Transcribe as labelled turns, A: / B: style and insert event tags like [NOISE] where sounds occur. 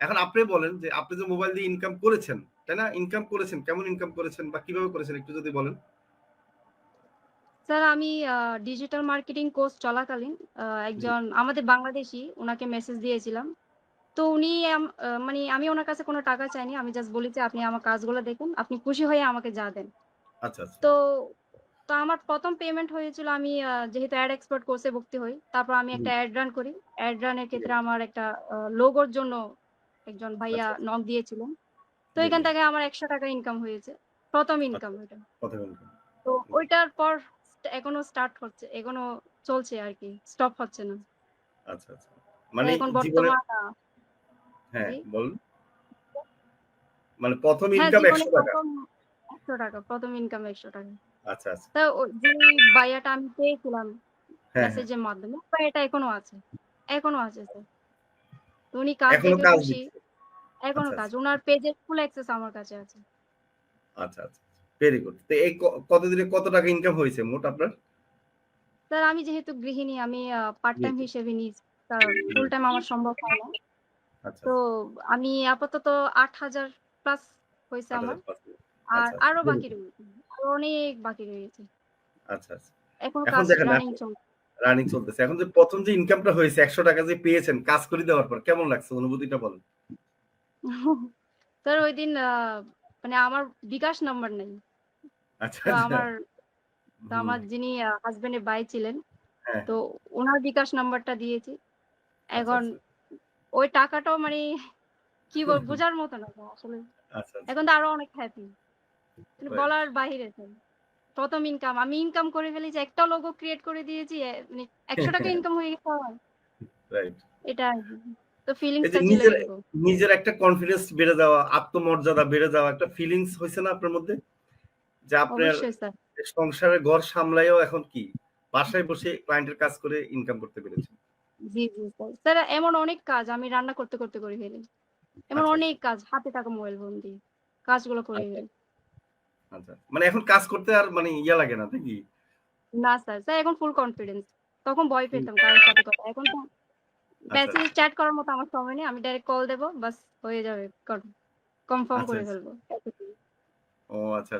A: এখন আপনি বলেন যে আপনি যে মোবাইল দিয়ে ইনকাম করেছেন, তাই না? ইনকাম করেছেন, কেমন ইনকাম করেছেন বা কীভাবে করেছেন একটু যদি বলেন?
B: স্যার আমি ডিজিটাল মার্কেটিং কোর্স চলাকালীন একজন আমাদের বাংলাদেশী উনাকে মেসেজ দিয়েছিলাম। তো উনি মানে আমি ওনার কাছে কোনো টাকা চাইনি। আমি জাস্ট বলি যে, "আপনি আমার কাজগুলো দেখুন। আপনি খুশি হয়ে আমাকে যা দেন।"
A: আচ্ছা, আচ্ছা।
B: তো, তো আমার প্রথম পেমেন্ট হয়েছিল আমি যেহেতু অ্যাড এক্সপার্ট কোর্সে ভর্তি হই। তারপর আমি একটা অ্যাড রান করি। অ্যাড রানের। ক্ষেত্রে আমার একটা লোগোর জন্য একজন ভাইয়া
A: আচ্ছা, আচ্ছা।
B: নক দিয়েছিলেন। তো এখান থেকে আমার ৳১০০ ইনকাম হয়েছে। ১ম
A: আচ্ছা,
B: ইনকাম ওইটা। তো। ওইটার পর এখনও স্টার্ট হচ্ছে। এখনও চলছে আরকি। স্টপ হচ্ছে না।
A: আচ্ছা, আচ্ছা। মানে
B: এখন বর্তমান
A: হ্যাঁ। মানে ১ম
B: হ্যাঁ,
A: ইনকাম
B: জীবনে
A: ৳১০০
B: ১ম ৳১০০ ১ম ইনকাম ৳১০০
A: আচ্ছা, আচ্ছা।
B: তো যেই ভাইয়াটা আমি পেয়েছিলাম
A: হ্যাঁ, হ্যাঁ।
B: মেসেজের মাধ্যমে, ভাইয়াটা এখনও আছে। এখনও আছে স্যার। তো উনি কাজ খুশি।
A: এখনও
B: কাজ। ওনার পেজের ফুল অ্যাক্সেস আমার কাছে আছে।
A: আচ্ছা, আচ্ছা। Very good. তো এই কতদিনে কত টাকা ইনকাম হয়েছে মোট আপনার?
B: স্যার আমি যেহেতু গৃহিণী আমি পার্ট টাইম হিসেবে নিয়েছি। কারণ ফুল টাইম আমার সম্ভব হয় না।
A: আচ্ছা,
B: তো
A: আচ্ছা।
B: আমি আপাতত ৮০০০ প্লাস
A: হয়েছে
B: আমার। আর
A: আচ্ছা। আরও
B: বাকি রয়েছে। আরও অনেক বাকি রয়েছে।
A: আচ্ছা, আচ্ছা।
B: এখন কাজ রানিং চলছে।
A: রানিং চলতেছে। এখন যে প্রথম যে ইনকামটা হয়েছে ৳১০০ যে পেয়েছেন কাজ করে দেওয়ার পর কেমন লাগছে অনুভূতিটা বলেন?
B: স্যার ঐদিন আ মানে আমার বিকাশ নাম্বার নাই।
A: আচ্ছা,
B: তো
A: আচ্ছা।
B: আমার তো আমার যিনি আ হাসব্যান্ডের ভাই ছিলেন,
A: হ্যাঁ,
B: তো ওনার বিকাশ নাম্বারটা দিয়েছি।
A: আচ্ছা,
B: এখন। ওই টাকাটাও মানে [LAUGHS] কি বলব বোঝার মতো না আসলে। এখন তো আরও অনেক হ্যাপি। মানে বলার বাহিরে। ১ম ইনকাম। আমি ইনকাম করে ফেলেছি। একটা লোগো ক্রিয়েট করে দিয়েছি। মানে ৳১০০ ইনকাম [LAUGHS] হয়ে গেছে। এটা। তো ফিলিংসটা
A: নিজের, নিজের একটা কনফিডেন্স বেড়ে যাওয়া, আত্মমর্যাদা বেড়ে যাওয়া একটা ফিলিংস হইছে না আপনার মধ্যে? যে আপনার সংসারের ঘর সামলাইয়াও এখন কি বাসায় বসে ক্লায়েন্টের কাজ করে ইনকাম করতে পেরেছেন।
B: জি, জি স্যার। এমন অনেক কাজ আমি রান্না করতে, করতে করে ফেলি। এমন
A: আচ্ছা,
B: অনেক
A: আচ্ছা।
B: কাজ হাতে থাকা মোবাইল ফোন দিয়ে। কাজগুলো করে
A: আচ্ছা,
B: ফেলি।
A: আচ্ছা। মানে এখন কাজ করতে আর মানে ইয়া লাগে না নাকি?
B: না স্যার, স্যার এখন ফুল কনফিডেন্স। তখন ভয়। পেতাম কারও সাথে কথা। এখন তো মেসেজ
A: আচ্ছা।
B: চ্যাট করার মতো আমার সময় নেই। আমি ডাইরেক্ট কল দেবো বাস হয়ে যাবে। কন কনফার্ম
A: আচ্ছা,
B: করে ফেলব
A: ও আচ্ছা।